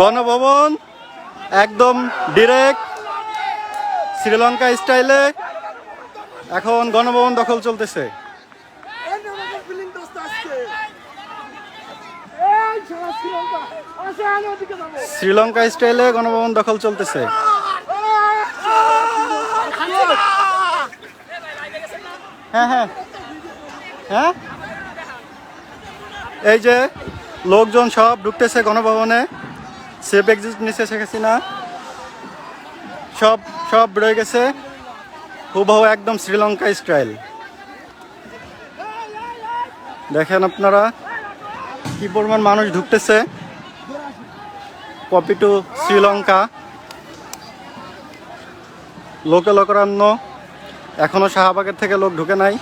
গণভবন একদম ডিরেক্ট শ্রীলঙ্কা স্টাইলে এখন গণভবন দখল চলতেছে। শ্রীলঙ্কা স্টাইলে গণভবন দখল চলতেছে। হ্যাঁ হ্যাঁ। হ্যাঁ? এই যে লোকজন সব ঢুকতেছে গণভবনে। সেফ এক্সিট নিচে শেখ হাসিনা। সব সব রয়ে গেছে। হুবহু একদম শ্রীলঙ্কা স্টাইল। দেখেন আপনারা কি পরিমাণ মানুষ ঢুকতেছে। Copy to Sri Lanka. লোকে লোকরান্য এখনও শাহবাগের থেকে লোক ঢুকে নাই।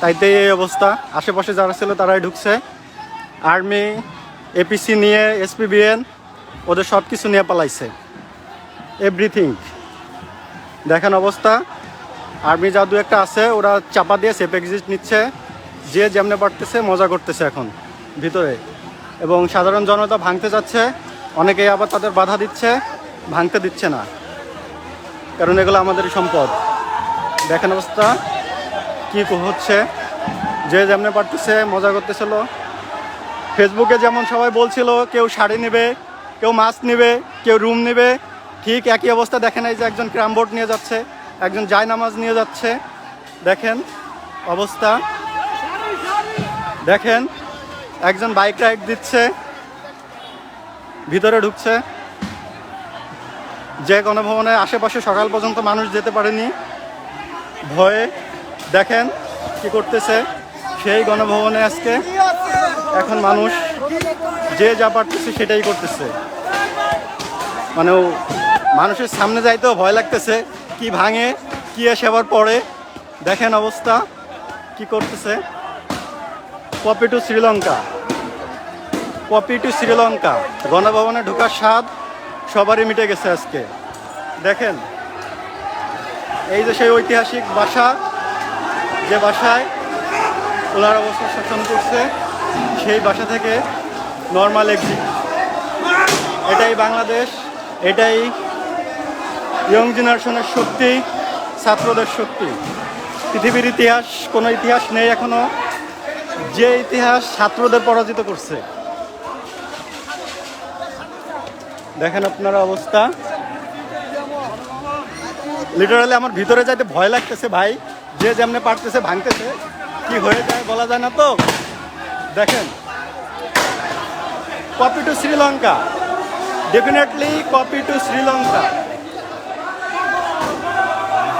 তাইতে এই অবস্থা। আশেপাশে যারা ছিল তারাই ঢুকছে। আর্মি, এপিসি নিয়ে, এসপিবিএন ওদের সব কিছু নিয়ে পালাইছে। এভরিথিং দেখেন অবস্থা। আর্মি যা দু একটা আছে, ওরা চাপা দিয়ে সেফ এক্সিট নিচ্ছে। যে যেমনে পারতেছে মজা করতেছে এখন, ভিতরে। এবং সাধারণ জনতা ভাঙতে যাচ্ছে, অনেকেই আবার তাদের বাধা দিচ্ছে, ভাঙতে দিচ্ছে না। কারণ এগুলো আমাদেরই সম্পদ। দেখেন অবস্থা, কি হচ্ছে। যে যেমনে পারতেছে, মজা করতেছিল। ফেসবুকে যেমন সবাই বলছিল, কেউ শাড়ি নেবে কেউ মাছ নেবে, কেউ রুম নেবে। ঠিক একই অবস্থা দেখেন এই যে একজন ক্রাম বোর্ড নিয়ে যাচ্ছে, একজন জায়নামাজ নিয়ে যাচ্ছে। দেখেন অবস্থা। দেখেন একজন বাইক রাইড দিচ্ছে, ভিতরে ঢুকছে। যে গণভবনে আশেপাশে সকাল পর্যন্ত মানুষ যেতে পারেনি। ভয়ে দেখেন কি করতেছে। সেই গণভবনে আজকে এখন মানুষ যে যা পারতেছে সেটাই করতেছে। মানে মানুষের সামনে যাইতেও ভয় লাগতেছে, কি ভাঙে, কি এসে আবার পড়ে। দেখেন অবস্থা, কি করতেছে। Copy to Sri Lanka. Copy to Sri Lanka. গণভবনে ঢোকার স্বাদ সবারই মিটে গেছে আজকে। দেখেন, এই যে সেই ঐতিহাসিক বাসা, যে বাসায় ওনার অবস্থা শাসন করছে, সেই বাসা থেকে নর্মাল এক্সিট এটাই বাংলাদেশ। এটাই ইয়ং জেনারেশনের শক্তি, ছাত্রদের শক্তি। পৃথিবীর ইতিহাস, কোনো ইতিহাস নেই এখনও। যে ইতিহাস ছাত্রদের পরাজিত করছে। দেখেন আপনারা অবস্থা। লিটারালি আমার ভিতরে যাইতে ভয় লাগতেছে ভাই। যে যেমনে পারতেছে ভাঙতেছে। কি হয়ে যায় বলা যায় না তো? দেখেন। Copy to Sri Lanka. Definitely copy to Sri Lanka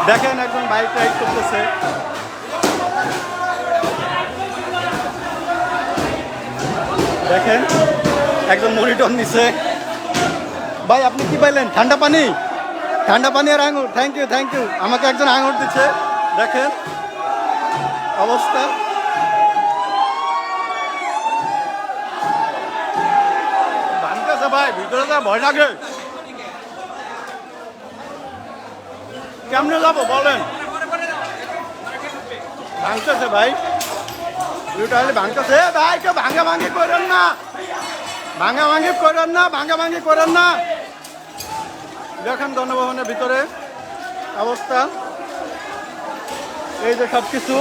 দেখেন একজন বাইক রাইড করতেছে। দেখেন, একজন মনিটর নিছে। ভাই, আপনি কি পাইলেন? ঠান্ডা পানি? ঠান্ডা পানি আর আঙুর। থ্যাংক ইউ থ্যাংক ইউ আমাকে একজন আঙুর দিচ্ছে। দেখেন, অবস্থা। ভাঙতেছে ভাই, ভিতরে যা, ভয় লাগে। কেমনে যাব, বলেন? ভাঙতেছে ভাই। তাহলে ভাঙতেছে। ভাই, কেউ ভাঙা ভাঙি করেন না। ভাঙা ভাঙি করেন না, ভাঙা ভাঙি করেন না। দেখেন গণভবনের ভিতরে অবস্থা। এই যে সব কিছু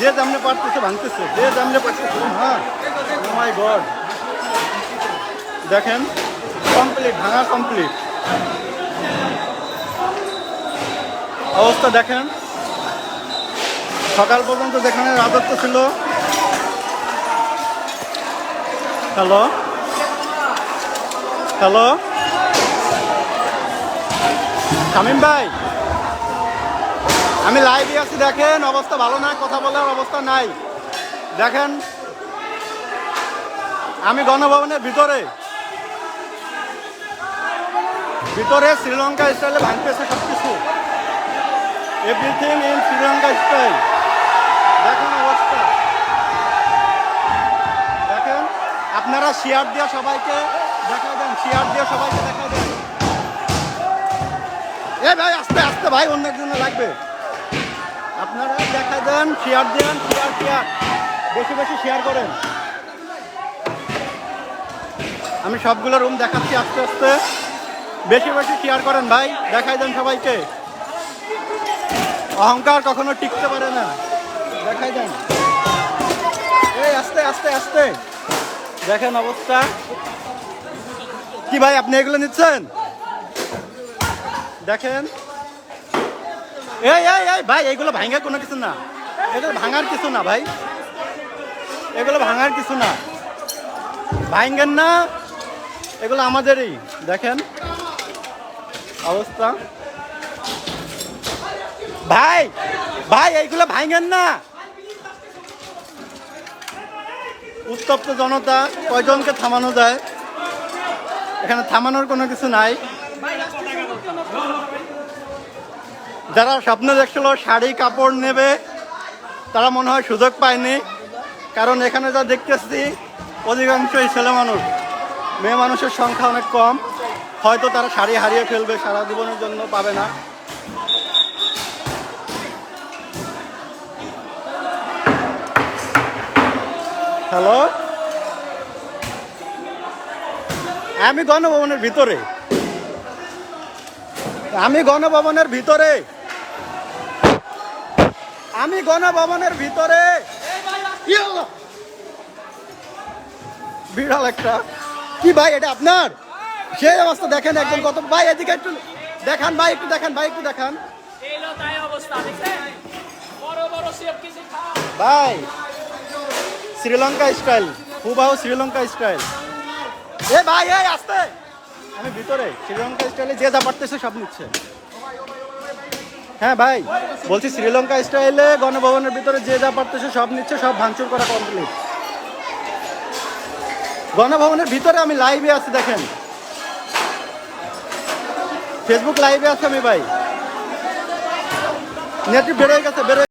যে জামনে পারতেছে ভাঙতেছে, যে জামনে পারতেছে হ্যাঁ। মাই গড দেখেন কমপ্লিট ভাঙা কমপ্লিট অবস্থা দেখেন। সকাল পর্যন্ত যেখানে রাজত্ব ছিল। হ্যালো হ্যালো শামিম ভাই, আমি লাইভে আছি, দেখেন, অবস্থা ভালো না কথা বলার অবস্থা নাই। দেখেন আমি গণভবনের ভিতরে। ভিতরে শ্রীলঙ্কা স্টাইলে ভাঙতেছে সব কিছু এভরিথিং ইন শ্রীলঙ্কা স্টাইল দেখেন অবস্থা। দেখেন, আপনারা শেয়ার দিয়ে সবাইকে দেখা দেন শেয়ার দিয়ে সবাইকে দেখা দেন। এ ভাই, আস্তে আস্তে ভাই, অন্য জন্য লাগবে। আপনারা দেখা দেন শেয়ার দেন শেয়ার শেয়ার বেশি বেশি শেয়ার করেন। আমি সবগুলো রুম দেখাচ্ছি আস্তে আস্তে। বেশি বেশি শেয়ার করেন ভাই, দেখাই দেন সবাইকে। অহংকার কখনো টিকতে পারে না। দেখাই দেন। এই, আস্তে আস্তে আস্তে। দেখেন অবস্থা। কি ভাই, আপনি এগুলো নিচ্ছেন? দেখেন। এই এই এই, ভাই, এগুলো ভাঙার কোনো কিছু না। এগুলো ভাঙার কিছু না ভাই। এগুলো ভাঙার কিছু না। ভাঙেন না। এগুলো আমাদেরই, দেখেন। অবস্থা। ভাই ভাই, এইগুলো ভাঙেন না। উত্তপ্ত জনতা, কয়জনকে থামানো যায়? এখানে থামানোর কোনো কিছু নাই। যারা স্বপ্ন দেখছিল শাড়ি, কাপড় নেবে, তারা মনে হয় সুযোগ পায়নি। কারণ এখানে যা দেখতেছি, অধিকাংশই ছেলে মানুষ। মেয়ে মানুষের সংখ্যা অনেক কম। হয়তো তারা শাড়ি হারিয়ে ফেলবে সারা জীবনের জন্য পাবে না। হ্যালো আমি গণভবনের ভিতরে। আমি গণভবনের ভিতরে। আমি গণভবনের ভিতরে। বিড়াল একটা। কি ভাই, এটা আপনার? সেই অবস্থা, দেখেন একদম কত ভাই, এদিকে একটু দেখান ভাই, একটু দেখান ভাই, একটু দেখান। ভাই, শ্রীলঙ্কা স্টাইল, হুবাহু শ্রীলঙ্কা স্টাইল। এ ভাই, এই আসতে। আমি ভিতরে, শ্রীলঙ্কা স্টাইলে যে যা পারতেছে সব নিচ্ছে। হ্যাঁ ভাই, বলছি শ্রীলঙ্কা স্টাইলে গণভবনের ভিতরে যে যা পারতেছে সব নিচ্ছে, সব ভাঙচুর করা কমপ্লিট গণভবনের ভিতরে আমি লাইভে আছি, দেখেন। ফেসবুক লাইভে আছে আমি, ভাই। নেট বেড়ে গেছে, বেড়ে